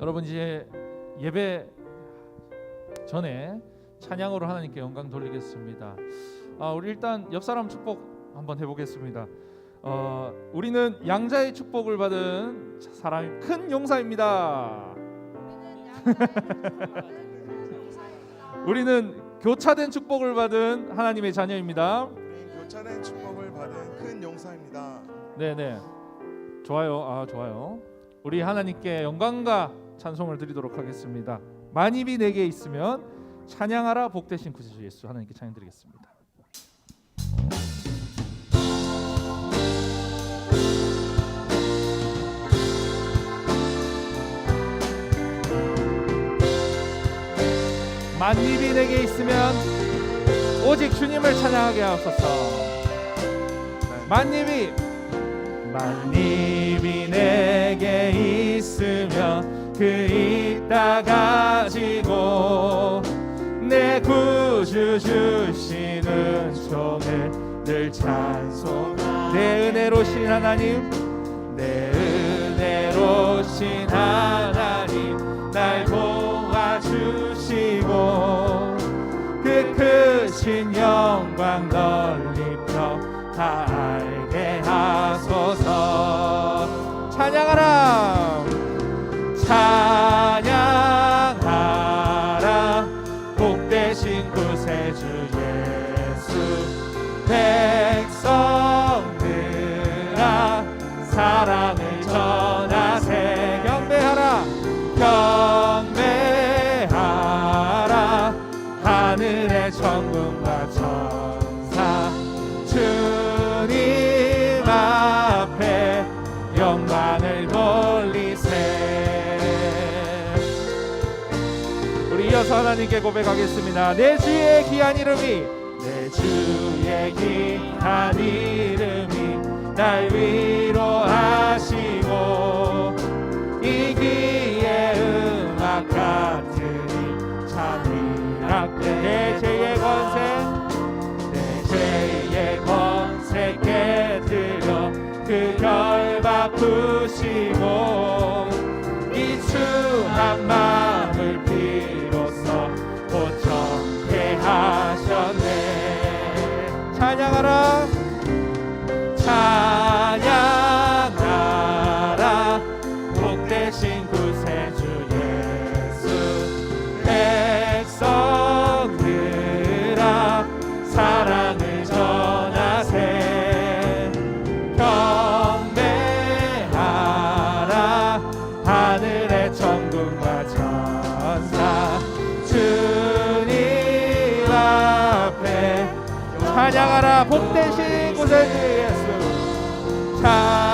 여러분 이제 예배 전에 찬양으로 하나님께 영광 돌리겠습니다. 아, 우리 일단 옆 사람 축복 한번 해보겠습니다. 어, 우리는 양자의 축복을 받은 사람이 큰 용사입니다. 우리는 교차된 축복을 받은 하나님의 자녀입니다. 교차된 축복을 받은 큰 용사입니다. 네네 좋아요 아 좋아요 우리 하나님께 영광과 찬송을 드리도록 하겠습니다. 만입이 내게 있으면 찬양하라 복되신 구세주 예수 하나님께 찬양 드리겠습니다. 만입이 내게 있으면 오직 주님을 찬양하게 하옵소서. 만입이 만입이 내게 있으면 그 있다 가지고 내 구주 주시는 종을 늘 찬송 내 은혜로신 하나님 내 은혜로신 하나님 날 도와주시고 그 크신 영광 널 하늘의 천군과 천사. 주님 앞에 영광을 돌리세. 우리 이어서 하나님께 고백하겠습니다. 내 주의 귀한 이름이 내 주의 귀한 이름이 날 위로하시고 이 귀의 음악 같 부시고 이 추한 마음을 비로소 고쳤게 하셨네. 찬양하라 찬양하라. 복되신 구세주 예수. 찬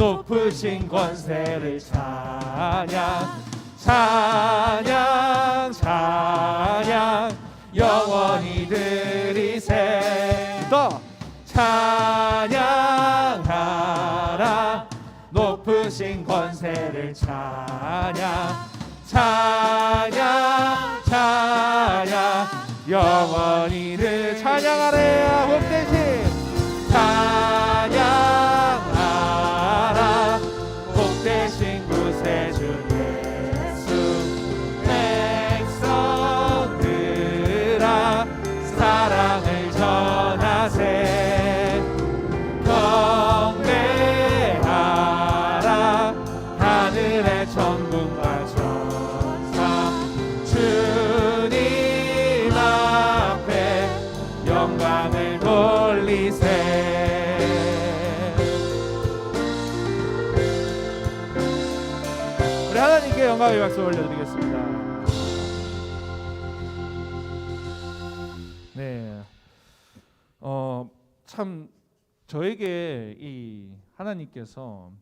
높으신 권세를 찬양 찬양 찬양. 영원히 드리세. 더. 찬양하라 높으신 권세를 찬양 찬양 찬양. 영원히 늘 찬양하래야 영광의 박수 올려드리겠습니다 네, 어, 참 저에게 이 하나님께서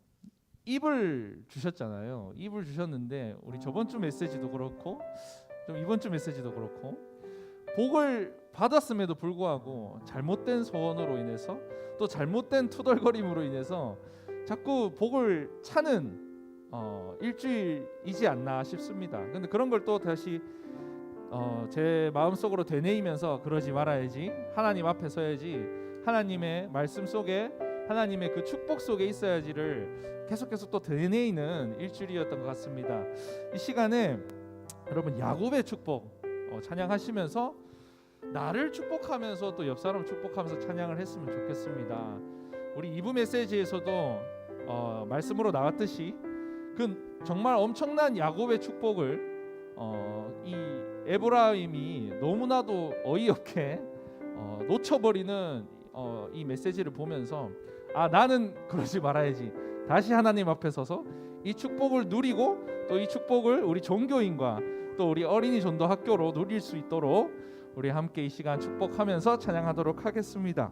입을 주셨잖아요. 입을 주셨는데 우리 저번 주 메시지도 그렇고 좀 이번 주 메시지도 그렇고 복을 받았음에도 불구하고 잘못된 소원으로 인해서 또 잘못된 투덜거림으로 인해서 자꾸 복을 차는 어, 일주일이지 않나 싶습니다. 근데 그런 걸 또 다시 어, 제 마음속으로 되뇌이면서 그러지 말아야지 하나님 앞에 서야지 하나님의 말씀 속에 하나님의 그 축복 속에 있어야지를 계속 계속 또 되뇌이는 일주일이었던 것 같습니다. 이 시간에 여러분 야곱의 축복 어, 찬양하시면서 나를 축복하면서 또 옆 사람 축복하면서 찬양을 했으면 좋겠습니다. 우리 2부 메시지에서도 어, 말씀으로 나왔듯이 그 정말 엄청난 야곱의 축복을 어, 이 에브라임이 너무나도 어이없게 어, 놓쳐버리는 어, 이 메시지를 보면서 아 나는 그러지 말아야지 다시 하나님 앞에 서서 이 축복을 누리고 또 이 축복을 우리 종교인과 또 우리 어린이 전도 학교로 누릴 수 있도록 우리 함께 이 시간 축복하면서 찬양하도록 하겠습니다.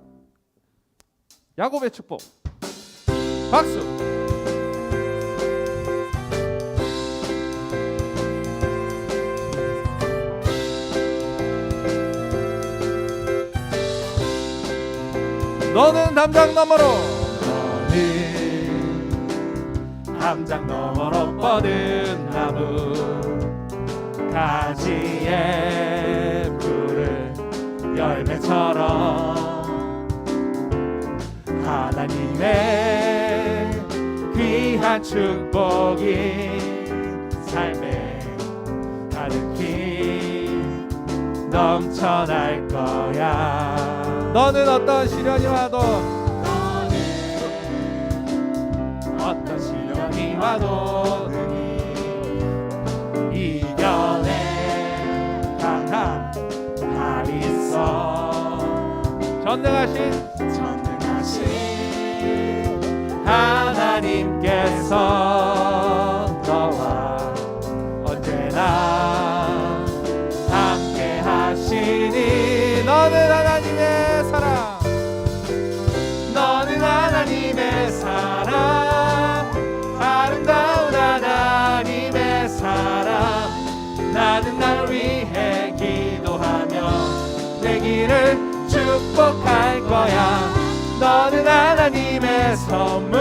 야곱의 축복 박수. 너는 담장 너머로 너는 담장 너머로 뻗은 나무. 가지에 푸른 열매처럼. 하나님의 귀한 축복이 삶에 가득히 넘쳐날 거야 너는 어떤 시련이 와도 어떤 시련이 와도 이겨내. 강한 발 있어. 전능하신 전능하신 하나님께서 거야. 너는 하나님의 선물.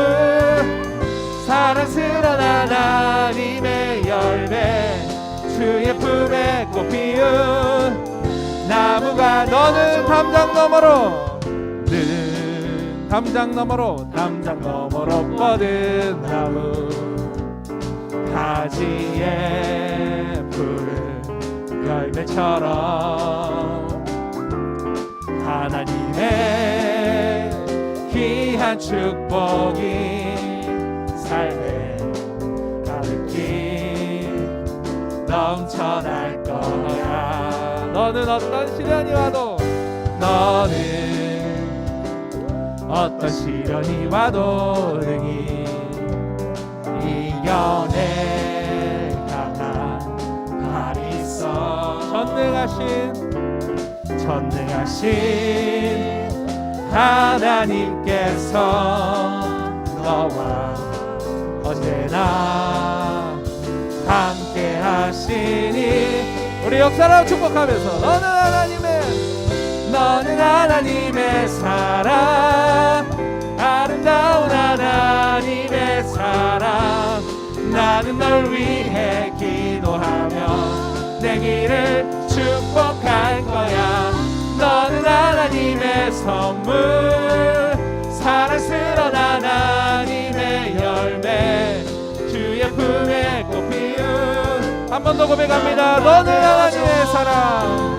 사랑스러운 하나님의 열매. 주의 품에 꽃 피운 나무가 너는 담장 너머로 는 담장 너머로 담장 너머로 뻗은 나무. 가지에 푸른 열매처럼 하나님의 축복이 삶에 가득히 넘쳐날 거야. 너는 어떤 시련이 와도 너는 어떤 시련이 와도 능히 이겨낼 강한 있어. 전능하신 전능하신 하나님께서 너와 언제나 함께 하시니 우리 역사를 축복하면서 너는 하나님의 너는 하나님의 사랑 아름다운 하나님의 사랑. 나는 널 위해 기도하며 내 길을 선물. 사랑스러운 하나님의 열매. 주의 품에 꽃 피운 한 번 더 고백합니다. 너는 하나님의 사랑.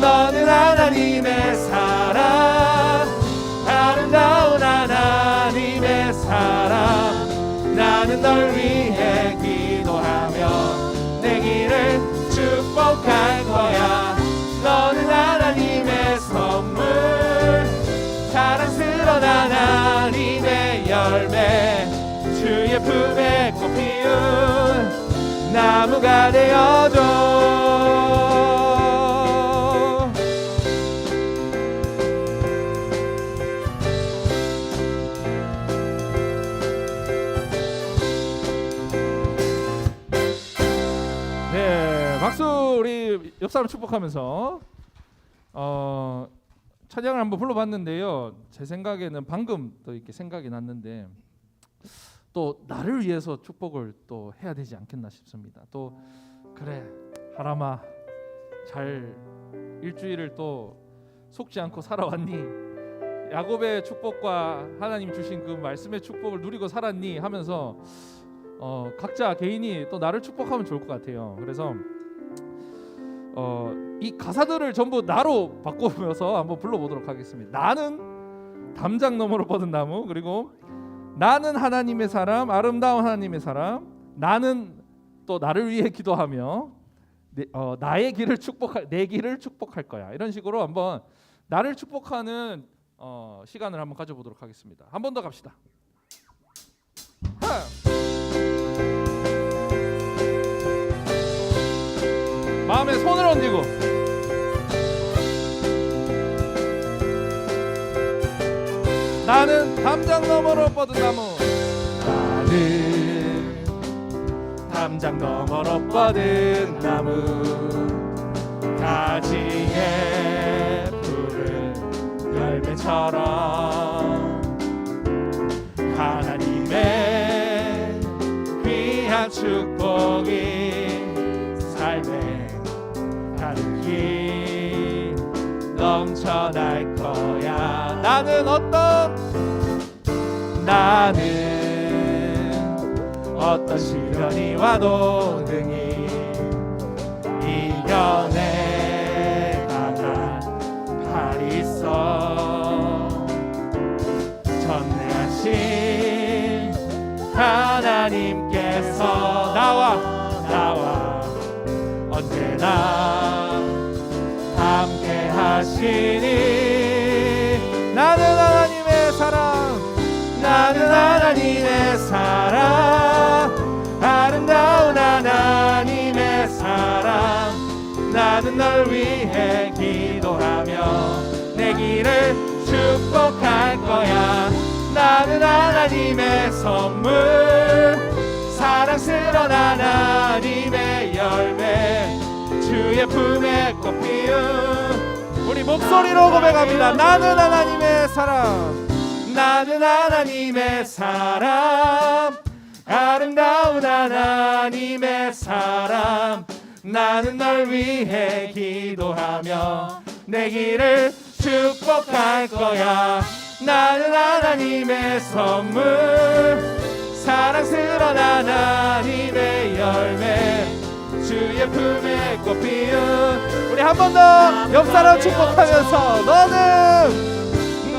너는 하나님의 사랑 나무가 되어줘. 네 박수 우리 옆 사람 축복하면서 어 찬양을 한번 불러봤는데요. 제 생각에는 방금 또 이렇게 생각이 났는데 또 나를 위해서 축복을 또 해야 되지 않겠나 싶습니다. 또 그래 하람아 잘 일주일을 또 속지 않고 살아왔니? 야곱의 축복과 하나님 주신 그 말씀의 축복을 누리고 살았니? 하면서 어, 각자 개인이 또 나를 축복하면 좋을 것 같아요. 그래서 어, 이 가사들을 전부 나로 바꾸면서 한번 불러보도록 하겠습니다. 나는 담장 너머로 뻗은 나무 그리고 나는 하나님의 사람 아름다운 하나님의 사람 나는 또 나를 위해 기도하며 내, 어, 나의 길을 축복할 내 길을 축복할 거야 이런 식으로 한번 나를 축복하는 어, 시간을 한번 가져보도록 하겠습니다. 한 번 더 갑시다. 하! 마음에 손을 얹고 나는 담장 너머로 뻗은 나무. 나는 담장 너머로 뻗은 나무. 가지에 푸른 열매처럼 하나님의 귀한 축복이 삶에 길 넘쳐날 거야. 나는 어떤 나는 어떤 시련이 와도 능히 이겨내 가다 팔이 있어. 전능하신 하나님께서 나와 나와 언제나 함께 하시니 하나님의 사랑. 아름다운 하나님의 사랑. 나는 널 위해 기도하며 내 길을 축복할 거야. 나는 하나님의 선물. 사랑스러운 하나님의 열매. 주의 품에 꽃 피운 우리 목소리로 고백합니다. 나는 하나님의 사랑 나는 하나님의 사람. 아름다운 하나님의 사람. 나는 널 위해 기도하며 내 길을 축복할 거야. 나는 하나님의 선물. 사랑스러운 하나님의 열매. 주의 품에 꽃 피운. 우리 한 번 더 옆 사람 축복하면서 너는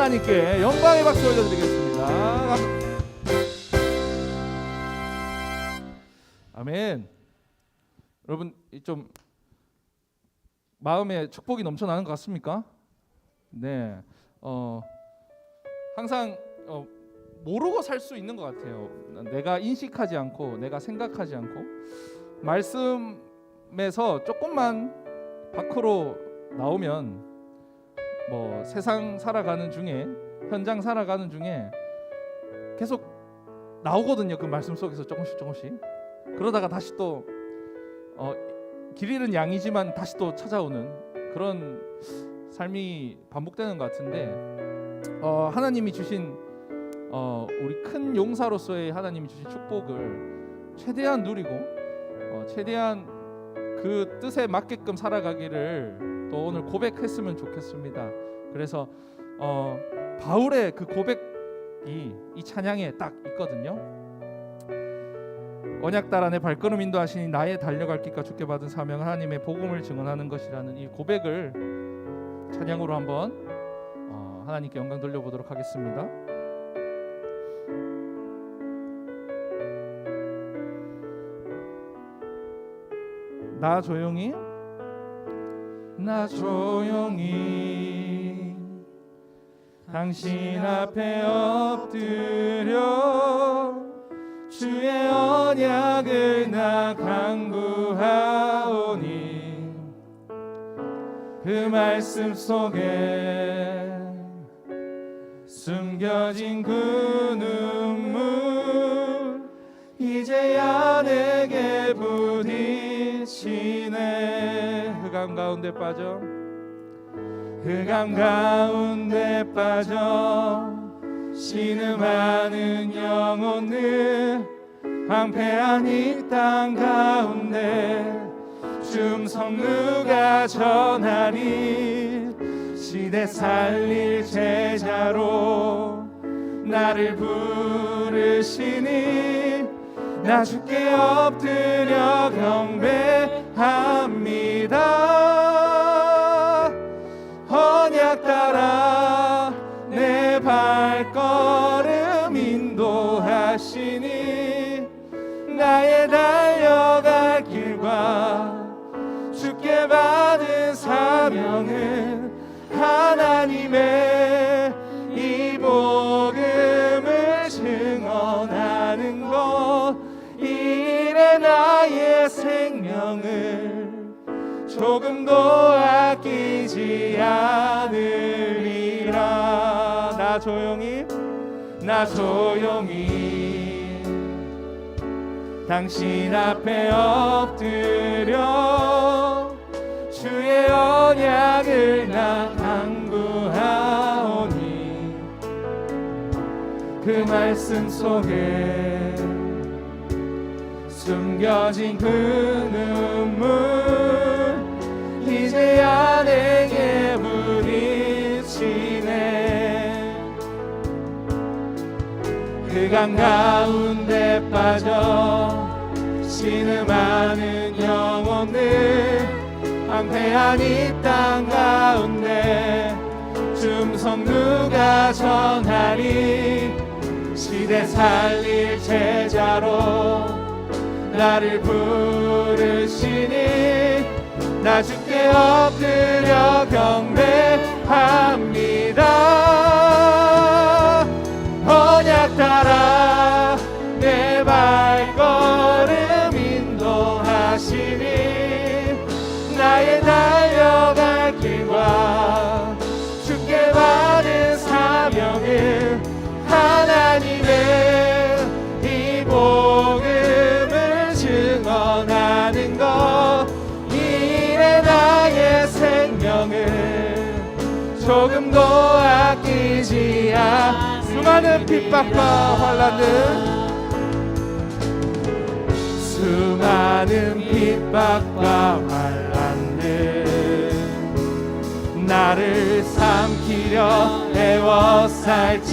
하나님께 영광의 박수 올려드리겠습니다 아멘 여러분 이좀 마음에 축복이 넘쳐나는 것 같습니까? 네, 어, 항상 어, 모르고 살 수 있는 것 같아요. 내가 인식하지 않고, 내가 생각하지 않고, 말씀에서 조금만 밖으로 나오면, 뭐 세상 살아가는 중에, 현장 살아가는 중에 계속 나오거든요. 그 말씀 속에서 조금씩 조금씩. 그러다가 다시 또 어, 길 잃은 양이지만 다시 또 찾아오는 그런 삶이 반복되는 것 같은데 어, 하나님이 주신 어, 우리 큰 용사로서의 하나님이 주신 축복을 최대한 누리고 어, 최대한 그 뜻에 맞게끔 살아가기를 또 오늘 고백했으면 좋겠습니다. 그래서 어, 바울의 그 고백이 이 찬양에 딱 있거든요. 언약달 안에 발걸음 인도하시니 나의 달려갈 길과 주께 받은 사명 하나님의 복음을 증언하는 것이라는 이 고백을 찬양으로 한번 어, 하나님께 영광 돌려보도록 하겠습니다. 나 조용히 나 조용히 당신 앞에 엎드려 주의 언약을 나 강구하오니 그 말씀 속에 숨겨진 그 눈 흑암 가운데 빠져. 흑암 가운데 빠져. 신음하는 영혼을 황폐한 이 땅 가운데 춤성 누가 전하니 시대 살릴 제자로 나를 부르시니 나 주께 엎드려 경배합니 따라 내 발걸음 인도하시니 나의 달려갈 길과 주께 받은 사명은 하나님의 이 복음을 증언하는 것 이래 나의 생명을 조금도 아끼지 나 조용히 나 조용히. 당신 앞에 엎드려 주의 언약을 나 강구하오니 그 말씀 속에 숨겨진 그 눈물 이제야 내게 그강 가운데 빠져 신음하는 영혼들 황폐한 이 땅 가운데 춤성 누가 전하리 시대 살릴 제자로 나를 부르시니 나 주께 엎드려 경배합 조금도 아끼지 않 수많은 핍박과 환란들 수많은 핍박과 환란들 나를 삼키려 애워살지라도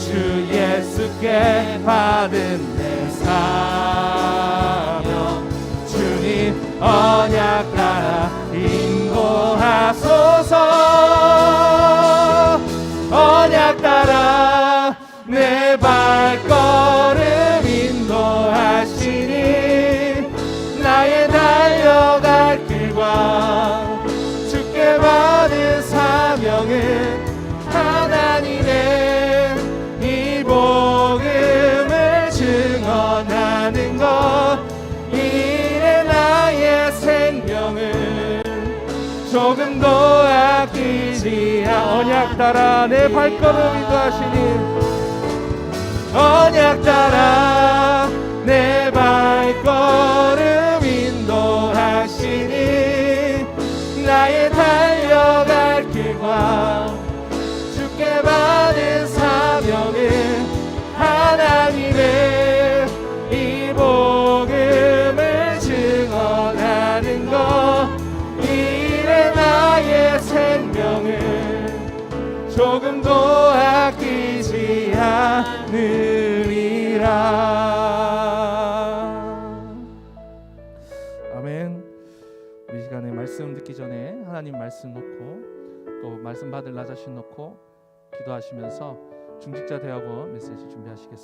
주 예수께 받은 내 사명 주님 언약 하소서 언약 따라 내 발걸음 따라 내 발걸음 인도하시니. 언약 따라 내 발걸음 인도하시니. 나의 달려갈 길과 하나님 말씀 놓고 또 말씀 받을 나 자신 놓고 기도하시면서 중직자 대학원 메시지 준비하시겠습니다